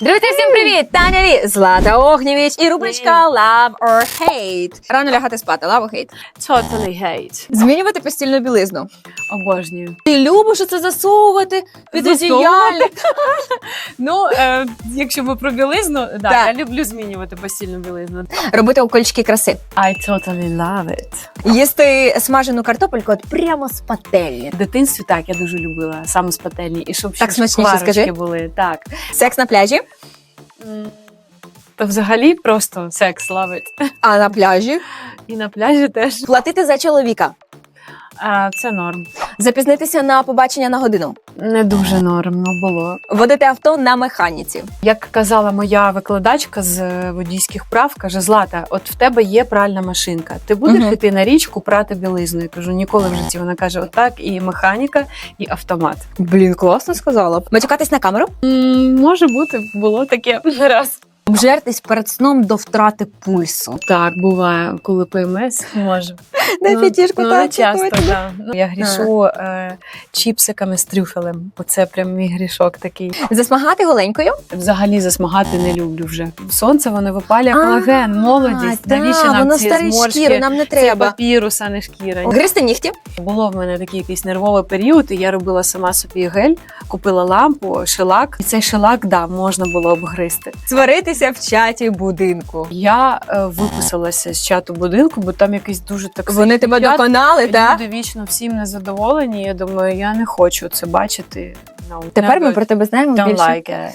Друзі, всім привіт! Таня Лі, Злата Огнєвіч і рубричка Love or Hate. Рано лягати спати, love or hate. Totally hate. Змінювати постільну білизну. Обожнюю. Ти любиш це засовувати під одіяльник? Ну, е, якщо ми про білизну, да, Так. я люблю змінювати постільну білизну. Робити укольчики краси. I totally love it. Їсти смажену картопельку от прямо з пательні. В дитинстві так, я дуже любила саме з пательні. І щоб Так ще смачніше, шкварочки скажи. були. Так. Секс на пляжі, То взагалі просто секс it. а на пляжі. І на пляжі теж. Платити за чоловіка. А, це норм. Запізнитися на побачення на годину. Не дуже норм, ну було. Водити авто на механіці. Як казала моя викладачка з е, водійських прав, каже: Злата, от в тебе є пральна машинка. Ти будеш Мгм. йти на річку прати білизну? Я кажу, ніколи в житті. Вона каже: отак, і механіка, і автомат. Блін, класно сказала. Матюкатись на камеру. М, може бути, було таке раз. Обжертись перед сном до втрати пульсу. Так, буває, коли ПМС може. На п'ятішку ну, не часто, да. Ну, Я грішу е, чіпсиками з трюфелем. Оце прям мій грішок такий. Засмагати голенькою. Взагалі засмагати не люблю вже. Сонце воно випалює колаген, молодість. Навіщо нам воно ці зморшки? нам не Це треба. папірус, а не шкіра. Гристи нігті. Було в мене такий якийсь нервовий період, і я робила сама собі гель, купила лампу, шелак. І цей шелак, да, можна було обгризти. Сваритися в чаті будинку. Я е, виписалася з чату будинку, бо там якийсь дуже токсичний Вони тебе чат. доконали, так? Люди вічно всім незадоволені. Я думаю, я не хочу це бачити. No, Тепер ми про тебе знаємо більше. like.